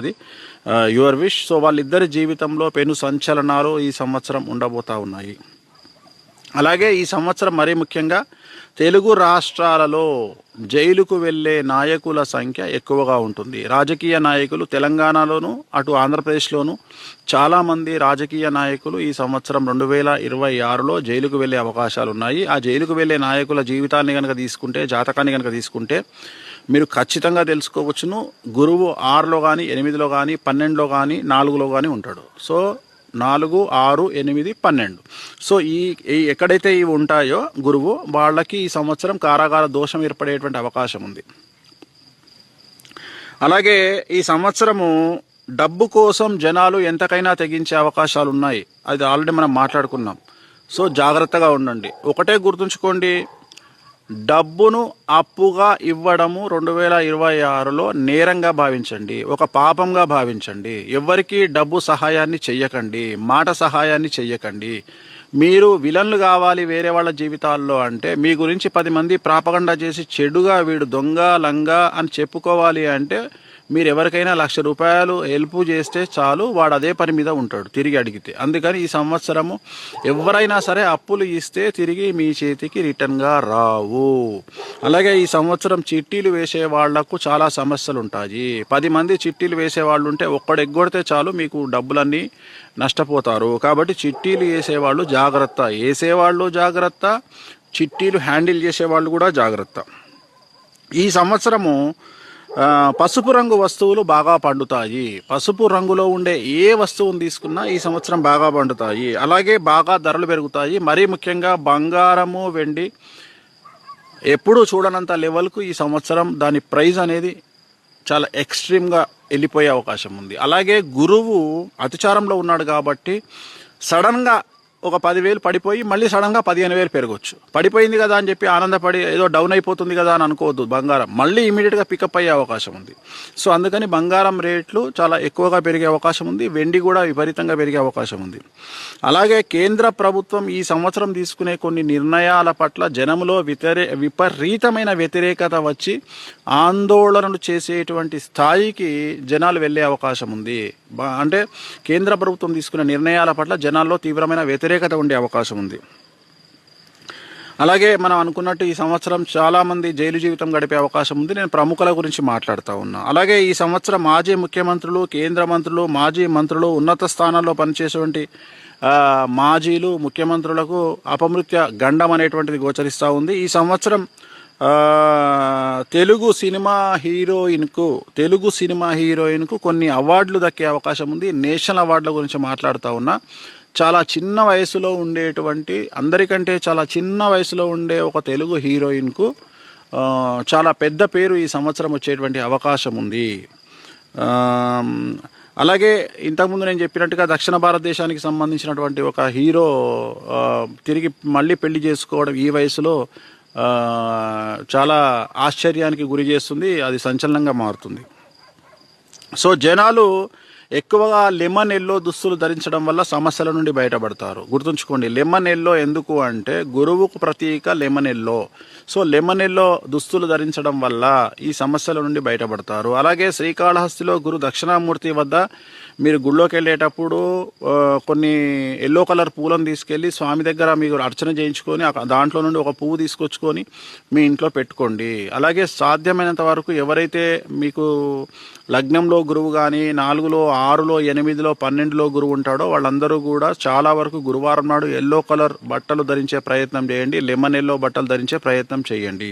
అది your wish so వాళ్ళిద్దరి జీవితంలో పెను సంచలనాలు ఈ సంవత్సరం ఉండబోతా ఉన్నాయి. అలాగే ఈ సంవత్సరం మరీ ముఖ్యంగా తెలుగు రాష్ట్రాలలో జైలుకు వెళ్ళే నాయకుల సంఖ్య ఎక్కువగా ఉంటుంది. రాజకీయ నాయకులు తెలంగాణలోను అటు ఆంధ్రప్రదేశ్లోను చాలామంది రాజకీయ నాయకులు ఈ సంవత్సరం రెండు వేల ఇరవై ఆరులో జైలుకు వెళ్ళే అవకాశాలు ఉన్నాయి. ఆ జైలుకు వెళ్ళే నాయకుల జీవితాన్ని కనుక తీసుకుంటే జాతకాన్ని కనుక తీసుకుంటే మీరు ఖచ్చితంగా తెలుసుకోవచ్చును. గురువు ఆరులో కానీ ఎనిమిదిలో కానీ పన్నెండులో కానీ నాలుగులో కానీ ఉంటాడు. సో నాలుగు ఆరు ఎనిమిది పన్నెండు. సో ఈ ఈ ఎక్కడైతే ఇవి ఉంటాయో గురువు వాళ్ళకి ఈ సంవత్సరం కారాగార దోషం ఏర్పడేటువంటి అవకాశం ఉంది. అలాగే ఈ సంవత్సరము డబ్బు కోసం జనాలు ఎంతకైనా తెగించే అవకాశాలు ఉన్నాయి అది ఆల్రెడీ మనం మాట్లాడుకున్నాం. సో జాగ్రత్తగా ఉండండి. ఒకటే గుర్తుంచుకోండి డబ్బును అప్పుగా ఇవ్వడము రెండు వేల ఇరవై ఆరులో నేరంగా భావించండి ఒక పాపంగా భావించండి. ఎవరికి డబ్బు సహాయాన్ని చెయ్యకండి మాట సహాయాన్ని చెయ్యకండి. మీరు విలన్లు కావాలి వేరే వాళ్ళ జీవితాల్లో అంటే మీ గురించి పది మంది ప్రాపగండా చేసి చెడుగా వీడు దొంగ లంగా అని చెప్పుకోవాలి అంటే మీరు ఎవరికైనా లక్ష రూపాయలు హెల్ప్ చేస్తే చాలు వాడు అదే పని మీద ఉంటాడు తిరిగి అడిగితే. అందుకని ఈ సంవత్సరము ఎవరైనా సరే అప్పులు ఇస్తే తిరిగి మీ చేతికి రిటర్న్గా రావు. అలాగే ఈ సంవత్సరం చిట్టీలు వేసే వాళ్ళకు చాలా సమస్యలు ఉంటాయి పది మంది చిట్టీలు వేసే వాళ్ళు ఉంటే ఒక్కడు ఎగ్గొడితే చాలు మీకు డబ్బులన్నీ నష్టపోతారు. కాబట్టి చిట్టీలు వేసేవాళ్ళు జాగ్రత్త. వేసేవాళ్ళు జాగ్రత్త చిట్టీలు హ్యాండిల్ చేసేవాళ్ళు కూడా జాగ్రత్త. ఈ సంవత్సరము పసుపు రంగు వస్తువులు బాగా పండుతాయి. పసుపు రంగులో ఉండే ఏ వస్తువును తీసుకున్నా ఈ సంవత్సరం బాగా పండుతాయి. అలాగే బాగా ధరలు పెరుగుతాయి. మరీ ముఖ్యంగా బంగారము వెండి ఎప్పుడూ చూడనంత లెవెల్కు ఈ సంవత్సరం దాని ప్రైజ్ అనేది చాలా ఎక్స్ట్రీమ్గా వెళ్ళిపోయే అవకాశం ఉంది. అలాగే గురువు అతిచారంలో ఉన్నాడు కాబట్టి సడన్గా ఒక పదివేలు పడిపోయి మళ్ళీ సడన్గా పదిహేను వేలు పెరగవచ్చు పడిపోయింది కదా అని చెప్పి ఆనందపడి ఏదో డౌన్ అయిపోతుంది కదా అని అనుకోవద్దు బంగారం. మళ్ళీ ఇమీడియట్గా పికప్ అయ్యే అవకాశం ఉంది. సో అందుకని బంగారం రేట్లు చాలా ఎక్కువగా పెరిగే అవకాశం ఉంది. వెండి కూడా విపరీతంగా పెరిగే అవకాశం ఉంది. అలాగే కేంద్ర ప్రభుత్వం ఈ సంవత్సరం తీసుకునే కొన్ని నిర్ణయాల పట్ల జనంలో వితరే విపరీతమైన వ్యతిరేకత వచ్చి ఆందోళనలు చేసేటువంటి స్థాయికి జనాలు వెళ్ళే అవకాశం ఉంది. అంటే కేంద్ర ప్రభుత్వం తీసుకునే నిర్ణయాల పట్ల జనాల్లో తీవ్రమైన వ్యతిరేకత ఉండే అవకాశం ఉంది. అలాగే మనం అనుకున్నట్టు ఈ సంవత్సరం చాలామంది జైలు జీవితం గడిపే అవకాశం ఉంది. నేను ప్రముఖుల గురించి మాట్లాడుతూ ఉన్నా. అలాగే ఈ సంవత్సరం మాజీ ముఖ్యమంత్రులు కేంద్ర మంత్రులు మాజీ మంత్రులు ఉన్నత స్థానాల్లో పనిచేసేటువంటి మాజీలు ముఖ్యమంత్రులకు అపమృత్య గండం అనేటువంటిది గోచరిస్తూ ఉంది. ఈ సంవత్సరం తెలుగు సినిమా హీరోయిన్కు తెలుగు సినిమా హీరోయిన్కు కొన్ని అవార్డులు దక్కే అవకాశం ఉంది. నేషనల్ అవార్డుల గురించి మాట్లాడుతూ ఉన్నా. చాలా చిన్న వయసులో ఉండేటువంటి అందరికంటే చాలా చిన్న వయసులో ఉండే ఒక తెలుగు హీరోయిన్కు చాలా పెద్ద పేరు ఈ సంవత్సరం వచ్చేటువంటి అవకాశం ఉంది. అలాగే ఇంతకుముందు నేను చెప్పినట్టుగా దక్షిణ భారతదేశానికి సంబంధించినటువంటి ఒక హీరో తిరిగి మళ్ళీ పెళ్ళి చేసుకోవడం ఈ వయసులో చాలా ఆశ్చర్యానికి గురి చేస్తుంది అది సంచలనంగా మారుతుంది. సో జనాలు ఎక్కువగా లెమన్ ఎల్లో దుస్తులు ధరించడం వల్ల సమస్యల నుండి బయటపడతారు. గుర్తుంచుకోండి లెమన్ ఎల్లో ఎందుకు అంటే గురువుకు ప్రతీక lemon yellow so lemon yellow దుస్తులు ధరించడం వల్ల ఈ సమస్యల నుండి బయటపడతారు. అలాగే శ్రీకాళహస్తిలో గురు దక్షిణామూర్తి వద్ద మీరు గుళ్ళోకి వెళ్ళేటప్పుడు కొన్ని ఎల్లో కలర్ పూలను తీసుకెళ్ళి స్వామి దగ్గర మీరు అర్చన చేయించుకొని దాంట్లో నుండి ఒక పువ్వు తీసుకొచ్చుకొని మీ ఇంట్లో పెట్టుకోండి. అలాగే సాధ్యమైనంత వరకు ఎవరైతే మీకు లగ్నంలో గురువు కానీ నాలుగులో ఆరులో ఎనిమిదిలో పన్నెండులో గురువు ఉంటాడో వాళ్ళందరూ కూడా చాలా వరకు గురువారం నాడు ఎల్లో కలర్ బట్టలు ధరించే ప్రయత్నం చేయండి లెమన్ ఎల్లో బట్టలు ధరించే ప్రయత్నం చేయండి.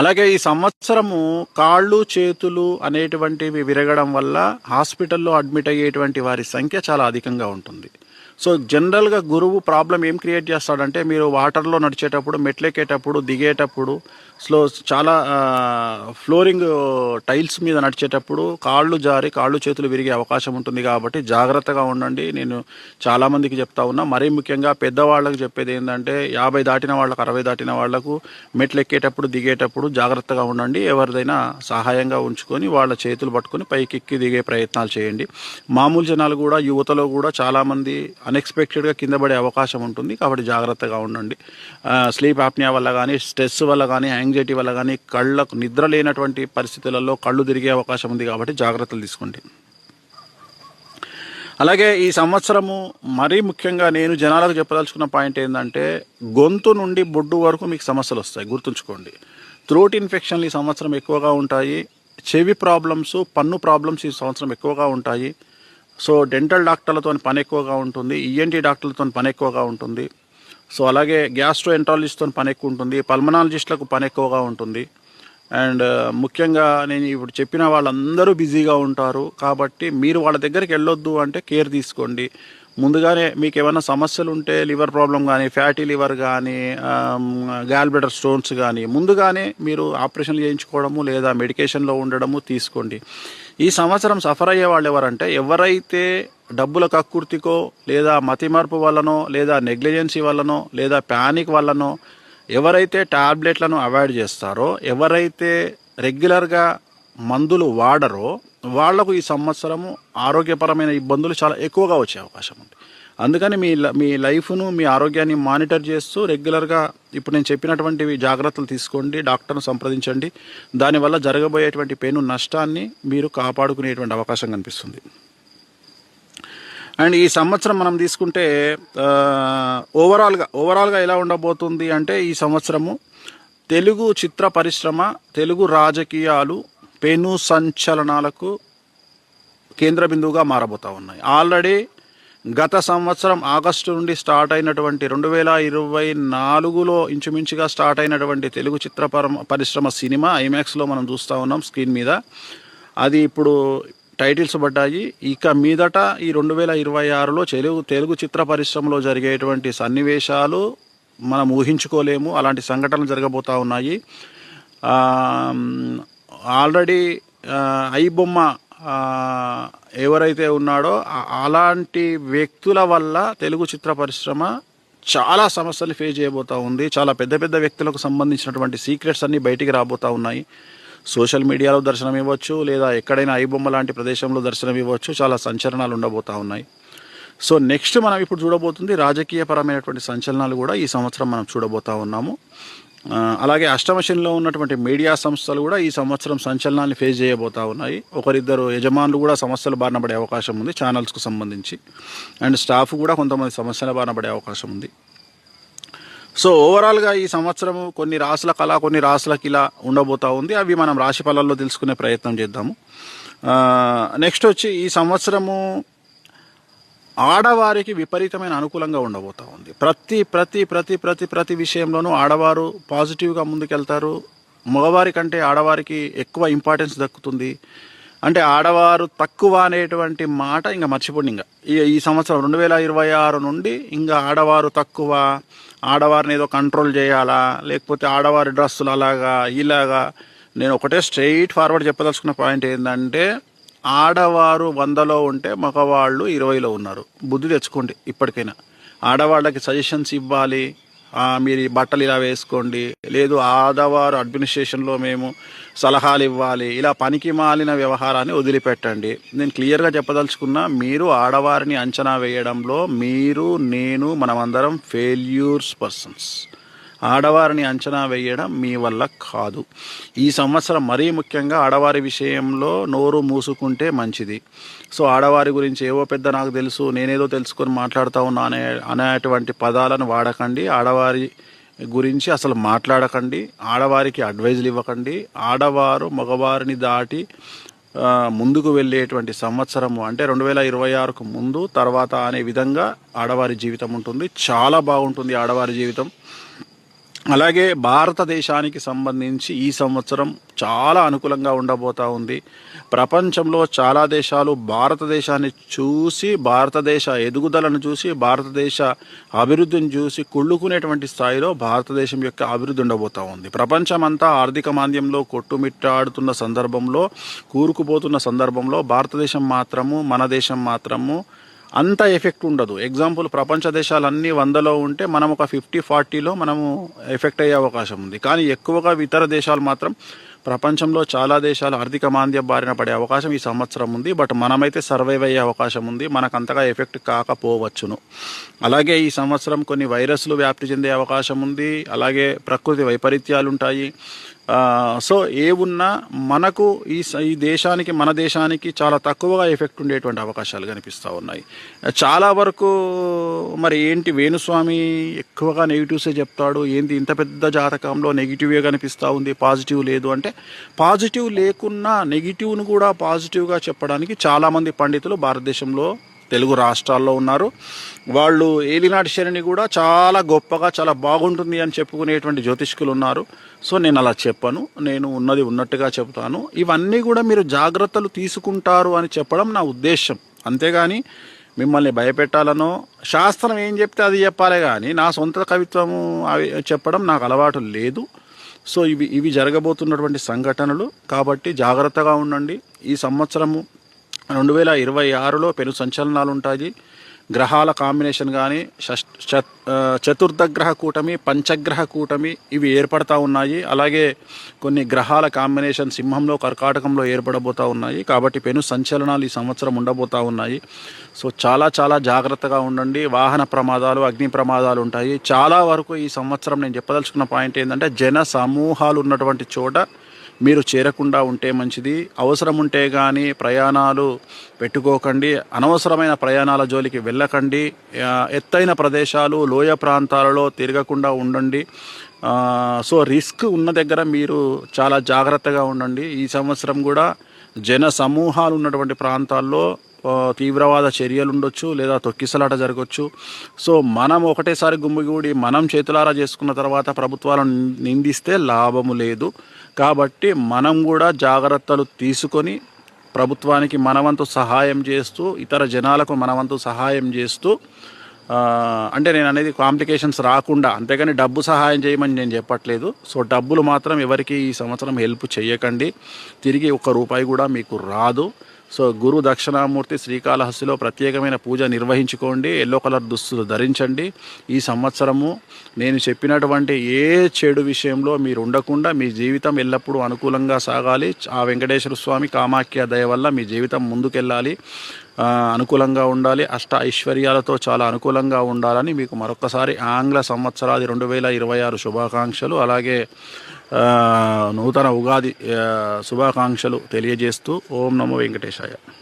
అలాగే ఈ సంవత్సరము కాళ్ళు చేతులు అనేటువంటివి విరగడం వల్ల హాస్పిటల్లో అడ్మిట్ అయ్యేటువంటి వారి సంఖ్య చాలా అధికంగా ఉంటుంది. సో జనరల్గా గురువు ప్రాబ్లం ఏం క్రియేట్ చేస్తాడంటే మీరు వాటర్లో నడిచేటప్పుడు మెట్లెక్కేటప్పుడు దిగేటప్పుడు స్లో చాలా ఫ్లోరింగ్ టైల్స్ మీద నడిచేటప్పుడు కాళ్ళు జారి కాళ్ళు చేతులు విరిగే అవకాశం ఉంటుంది కాబట్టి జాగ్రత్తగా ఉండండి. నేను చాలామందికి చెప్తా ఉన్నా. మరీ ముఖ్యంగా పెద్దవాళ్ళకి చెప్పేది ఏంటంటే యాభై దాటిన వాళ్ళకు అరవై దాటిన వాళ్ళకు మెట్లు ఎక్కేటప్పుడు దిగేటప్పుడు జాగ్రత్తగా ఉండండి. ఎవరిదైనా సహాయంగా ఉంచుకొని వాళ్ళ చేతులు పట్టుకొని పైకి ఎక్కి దిగే ప్రయత్నాలు చేయండి. మామూలు జనాలు కూడా యువతలో కూడా చాలామంది అన్ఎక్స్పెక్టెడ్గా కింద పడే అవకాశం ఉంటుంది. కాబట్టి జాగ్రత్తగా ఉండండి. స్లీప్ యాప్నియా వల్ల కానీ స్ట్రెస్ వల్ల కానీ యాంగ్జైటీ వల్ల కానీ కళ్ళకు నిద్ర లేనటువంటి పరిస్థితులలో కళ్ళు తిరిగే అవకాశం ఉంది కాబట్టి జాగ్రత్తలు తీసుకోండి. అలాగే ఈ సంవత్సరము మరీ ముఖ్యంగా నేను జనాలకు చెప్పదలుచుకున్న పాయింట్ ఏంటంటే గొంతు నుండి బొడ్డు వరకు మీకు సమస్యలు వస్తాయి. గుర్తుంచుకోండి. థ్రోట్ ఇన్ఫెక్షన్లు ఈ సంవత్సరం ఎక్కువగా ఉంటాయి. చెవి ప్రాబ్లమ్స్ పన్ను ప్రాబ్లమ్స్ ఈ సంవత్సరం ఎక్కువగా ఉంటాయి. సో డెంటల్ డాక్టర్లతో పని ఎక్కువగా ఉంటుంది ఈఎన్టీ డాక్టర్లతో పని ఎక్కువగా ఉంటుంది. సో అలాగే గ్యాస్ట్రో ఎంట్రాలజిస్ట్తో పని ఎక్కువ ఉంటుంది పల్మనాలజిస్టులకు పని ఎక్కువగా ఉంటుంది. అండ్ ముఖ్యంగా నేను ఇప్పుడు చెప్పిన వాళ్ళందరూ బిజీగా ఉంటారు కాబట్టి మీరు వాళ్ళ దగ్గరికి వెళ్ళొద్దు అంటే కేర్ తీసుకోండి. ముందుగానే మీకు ఏమైనా సమస్యలు ఉంటే లివర్ ప్రాబ్లం కానీ ఫ్యాటీ లివర్ కానీ గ్యాల్ స్టోన్స్ కానీ ముందుగానే మీరు ఆపరేషన్ చేయించుకోవడము లేదా మెడికేషన్లో ఉండడము తీసుకోండి. ఈ సంవత్సరం సఫర్ అయ్యే వాళ్ళు ఎవరంటే ఎవరైతే డబ్బుల కక్కుర్తికో లేదా మతిమరుపు వల్లనో లేదా నెగ్లిజెన్సీ వల్లనో లేదా ప్యానిక్ వల్లనో ఎవరైతే టాబ్లెట్లను అవాయిడ్ చేస్తారో ఎవరైతే రెగ్యులర్గా మందులు వాడరో వాళ్ళకు ఈ సంవత్సరము ఆరోగ్యపరమైన ఇబ్బందులు చాలా ఎక్కువగా వచ్చే అవకాశం ఉంది. అందుకని మీ మీ లైఫ్ను మీ ఆరోగ్యాన్ని మానిటర్ చేస్తూ రెగ్యులర్గా ఇప్పుడు నేను చెప్పినటువంటివి జాగ్రత్తలు తీసుకోండి డాక్టర్ను సంప్రదించండి. దానివల్ల జరగబోయేటువంటి పెను నష్టాన్ని మీరు కాపాడుకునేటువంటి అవకాశం కనిపిస్తుంది. అండ్ ఈ సంవత్సరం మనం తీసుకుంటే ఓవరాల్గా ఓవరాల్గా ఎలా ఉండబోతుంది అంటే ఈ సంవత్సరము తెలుగు చిత్ర పరిశ్రమ తెలుగు రాజకీయాలు పెను సంచలనాలకు కేంద్ర బిందువుగా మారబోతా ఉన్నాయి. ఆల్రెడీ గత సంవత్సరం ఆగస్టు నుండి స్టార్ట్ అయినటువంటి రెండు వేల ఇరవై నాలుగులో ఇంచుమించుగా స్టార్ట్ అయినటువంటి తెలుగు చిత్ర పరిశ్రమ సినిమా ఐమాక్స్లో మనం చూస్తూ ఉన్నాం స్క్రీన్ మీద. అది ఇప్పుడు టైటిల్స్ పడ్డాయి. ఇక మీదట ఈ రెండు వేల ఇరవై ఆరులో తెలుగు తెలుగు చిత్ర పరిశ్రమలో జరిగేటువంటి సన్నివేశాలు మనం ఊహించుకోలేము. అలాంటి సంఘటనలు జరగబోతూ ఉన్నాయి. ఆల్రెడీ ఐ బొమ్మ ఎవరైతే ఉన్నాడో అలాంటి వ్యక్తుల వల్ల తెలుగు చిత్ర పరిశ్రమ చాలా సమస్యలు ఫేస్ చేయబోతా ఉంది. చాలా పెద్ద పెద్ద వ్యక్తులకు సంబంధించినటువంటి సీక్రెట్స్ అన్నీ బయటికి రాబోతా ఉన్నాయి. సోషల్ మీడియాలో దర్శనం ఇవ్వచ్చు లేదా ఎక్కడైనా ఐబొమ్మ లాంటి ప్రదేశంలో దర్శనం ఇవ్వచ్చు చాలా సంచలనాలు ఉండబోతా ఉన్నాయి. సో నెక్స్ట్ మనం ఇప్పుడు చూడబోతుంది రాజకీయపరమైనటువంటి సంచలనాలు కూడా ఈ సంవత్సరం మనం చూడబోతా ఉన్నాము. అలాగే అష్టమశనిలో ఉన్నటువంటి మీడియా సంస్థలు కూడా ఈ సంవత్సరం సంచలనాన్ని ఫేస్ చేయబోతా ఉన్నాయి. ఒకరిద్దరు యజమానులు కూడా సమస్యలు బారిన పడే అవకాశం ఉంది ఛానల్స్కు సంబంధించి. అండ్ స్టాఫ్ కూడా కొంతమంది సమస్యల బారిన పడే అవకాశం ఉంది. సో ఓవరాల్గా ఈ సంవత్సరం కొన్ని రాసులకు అలా కొన్ని రాసులకు ఇలా ఉండబోతా ఉంది. అవి మనం రాశి ఫలాల్లో తెలుసుకునే ప్రయత్నం చేద్దాము. నెక్స్ట్ వచ్చి ఈ సంవత్సరము ఆడవారికి విపరీతమైన అనుకూలంగా ఉండబోతూ ఉంది. ప్రతి ప్రతి ప్రతి ప్రతి ప్రతి విషయంలోనూ ఆడవారు పాజిటివ్గా ముందుకెళ్తారు. మగవారి కంటే ఆడవారికి ఎక్కువ ఇంపార్టెన్స్ దక్కుతుంది. అంటే ఆడవారు తక్కువ అనేటువంటి మాట ఇంకా మర్చిపోండి ఇంకా. ఈ సంవత్సరం రెండు వేల ఇరవై ఆరు నుండి ఇంకా ఆడవారు తక్కువ ఆడవారిని ఏదో కంట్రోల్ చేయాలా లేకపోతే ఆడవారి డ్రస్సులు అలాగా ఇలాగా. నేను ఒకటే స్ట్రైట్ ఫార్వర్డ్ చెప్పదలుచుకున్న పాయింట్ ఏంటంటే ఆడవారు వందలో ఉంటే మగవాళ్ళు ఇరవైలో ఉన్నారు. బుద్ధి తెచ్చుకోండి ఇప్పటికైనా. ఆడవాళ్ళకి సజెషన్స్ ఇవ్వాలి. మీరు బట్టలు ఇలా వేసుకోండి. లేదు ఆడవారు అడ్మినిస్ట్రేషన్లో మేము సలహాలు ఇవ్వాలి. ఇలా పనికి మాలిన వ్యవహారాన్ని వదిలిపెట్టండి. నేను క్లియర్గా చెప్పదలుచుకున్నా మీరు ఆడవారిని అంచనా వేయడంలో మీరు నేను మనమందరం ఫెయిల్యూర్స్ పర్సన్స్ ఆడవారిని అంచనా వేయడం మీ వల్ల కాదు. ఈ సంవత్సరం మరీ ముఖ్యంగా ఆడవారి విషయంలో నోరు మూసుకుంటే మంచిది. సో ఆడవారి గురించి ఏవో పెద్ద నాకు తెలుసు నేనేదో తెలుసుకొని మాట్లాడుతూ ఉన్నా అనే అనేటువంటి పదాలను వాడకండి. ఆడవారి గురించి అసలు మాట్లాడకండి. ఆడవారికి అడ్వైజులు ఇవ్వకండి. ఆడవారు మగవారిని దాటి ముందుకు వెళ్ళేటువంటి సంవత్సరము అంటే రెండు వేల ఇరవై ఆరుకు ముందు తర్వాత అనే విధంగా ఆడవారి జీవితం ఉంటుంది. చాలా బాగుంటుంది ఆడవారి జీవితం. అలాగే భారతదేశానికి సంబంధించి ఈ సంవత్సరం చాలా అనుకూలంగా ఉండబోతా ఉంది. ప్రపంచంలో చాలా దేశాలు భారతదేశాన్ని చూసి భారతదేశ ఎదుగుదలను చూసి భారతదేశ అభివృద్ధిని చూసి కుళ్ళుకునేటువంటి స్థాయిలో భారతదేశం యొక్క అభివృద్ధి ఉండబోతా ఉంది. ప్రపంచమంతా ఆర్థిక మాంద్యంలో కొట్టుమిట్టాడుతున్న సందర్భంలో కూరుకుపోతున్న సందర్భంలో భారతదేశం మాత్రము మన దేశం మాత్రము అంత ఎఫెక్ట్ ఉండదు. ఎగ్జాంపుల్ ప్రపంచ దేశాలన్నీ వందలో ఉంటే మనం ఒక ఫిఫ్టీ ఫార్టీలో మనము ఎఫెక్ట్ అయ్యే అవకాశం ఉంది. కానీ ఎక్కువగా ఇతర దేశాలు మాత్రం ప్రపంచంలో చాలా దేశాలు ఆర్థిక మాంద్యం బారిన పడే అవకాశం ఈ సంవత్సరం ఉంది. బట్ మనమైతే సర్వైవ్ అయ్యే అవకాశం ఉంది. మనకు అంతగా ఎఫెక్ట్ కాకపోవచ్చును. అలాగే ఈ సంవత్సరం కొన్ని వైరస్లు వ్యాప్తి చెందే అవకాశం ఉంది. అలాగే ప్రకృతి వైపరీత్యాలు ఉంటాయి సో ఏ ఉన్నా మనకు ఈ స- ఈ దేశానికి మన దేశానికి చాలా తక్కువగా ఎఫెక్ట్ ఉండేటువంటి అవకాశాలు కనిపిస్తూ ఉన్నాయి. చాలా వరకు మరి ఏంటి వేణుస్వామి ఎక్కువగా నెగిటివ్సే చెప్తాడు. ఏంది ఇంత పెద్ద జాతకంలో నెగిటివే కనిపిస్తూ ఉంది పాజిటివ్ లేదు అంటే పాజిటివ్ లేకున్నా నెగిటివ్ను కూడా పాజిటివ్గా చెప్పడానికి చాలామంది పండితులు భారతదేశంలో తెలుగు రాష్ట్రాల్లో ఉన్నారు. వాళ్ళు ఏలినాటి శరణి కూడా చాలా గొప్పగా చాలా బాగుంటుంది అని చెప్పుకునేటువంటి జ్యోతిష్కులు ఉన్నారు. సో నేను అలా చెప్పను. నేను ఉన్నది ఉన్నట్టుగా చెప్తాను. ఇవన్నీ కూడా మీరు జాగ్రత్తలు తీసుకుంటారు అని చెప్పడం నా ఉద్దేశం. అంతేగాని మిమ్మల్ని భయపెట్టాలనో శాస్త్రం ఏం చెప్తే అది చెప్పాలి కానీ నా సొంత కవిత్వము అవి చెప్పడం నాకు అలవాటు లేదు. సో ఇవి ఇవి జరగబోతున్నటువంటి సంఘటనలు. కాబట్టి జాగ్రత్తగా ఉండండి. ఈ సంవత్సరము రెండు వేల ఇరవై ఆరులో పెను సంచలనాలు ఉంటాయి గ్రహాల కాంబినేషన్ కానీ షష్ చతుర్థ గ్రహ కూటమి పంచగ్రహ కూటమి ఇవి ఏర్పడతా ఉన్నాయి. అలాగే కొన్ని గ్రహాల కాంబినేషన్ సింహంలో కర్కాటకంలో ఏర్పడబోతూ ఉన్నాయి. కాబట్టి పెను సంచలనాలు ఈ సంవత్సరం ఉండబోతూ ఉన్నాయి. సో చాలా చాలా జాగ్రత్తగా ఉండండి. వాహన ప్రమాదాలు అగ్ని ప్రమాదాలు ఉంటాయి. చాలా వరకు ఈ సంవత్సరం నేను చెప్పదలుచుకున్న పాయింట్ ఏంటంటే జన సమూహాలు ఉన్నటువంటి చోట మీరు చేరకుండా ఉంటే మంచిది. అవసరం ఉంటే కానీ ప్రయాణాలు పెట్టుకోకండి. అనవసరమైన ప్రయాణాల జోలికి వెళ్ళకండి. ఎత్తైన ప్రదేశాలు లోయ ప్రాంతాలలో తిరగకుండా ఉండండి. సో రిస్క్ ఉన్న దగ్గర మీరు చాలా జాగ్రత్తగా ఉండండి. ఈ సంవత్సరం కూడా జన సమూహాలు ఉన్నటువంటి ప్రాంతాల్లో తీవ్రవాద చర్యలు ఉండొచ్చు లేదా తొక్కిసలాట జరగవచ్చు సో మనం ఒకటేసారి గుమ్మిగూడి మనం చేతులారా చేసుకున్న తర్వాత ప్రభుత్వాలను నిందిస్తే లాభము లేదు. కాబట్టి మనం కూడా జాగ్రత్తలు తీసుకొని ప్రభుత్వానికి మనవంతు సహాయం చేస్తూ ఇతర జనాలకు మనవంతు సహాయం చేస్తూ అంటే నేను అనేది కాంప్లికేషన్స్ రాకుండా అంతేగాని డబ్బు సహాయం చేయమని నేను చెప్పట్లేదు. సో డబ్బులు మాత్రం ఎవరికి ఈ సంవత్సరం హెల్ప్ చేయకండి. తిరిగి ఒక్క రూపాయి కూడా మీకు రాదు. సో గురు దక్షిణామూర్తి శ్రీకాళహస్తిలో ప్రత్యేకమైన పూజ నిర్వహించుకోండి ఎల్లో కలర్ దుస్తులు ధరించండి. ఈ సంవత్సరము నేను చెప్పినటువంటి ఏ చెడు విషయంలో మీరు ఉండకుండా మీ జీవితం ఎల్లప్పుడూ అనుకూలంగా సాగాలి. ఆ వెంకటేశ్వర స్వామి కామాఖ్య దయ వల్ల మీ జీవితం ముందుకెళ్ళాలి. అనుకూలంగా ఉండాలి. అష్ట ఐశ్వర్యాలతో చాలా అనుకూలంగా ఉండాలని మీకు మరొకసారి ఆంగ్ల సంవత్సరాది రెండు వేల ఇరవై ఆరు శుభాకాంక్షలు. అలాగే నూతన ఉగాది శుభాకాంక్షలు తెలియజేస్తూ ఓం నమో వెంకటేశాయ.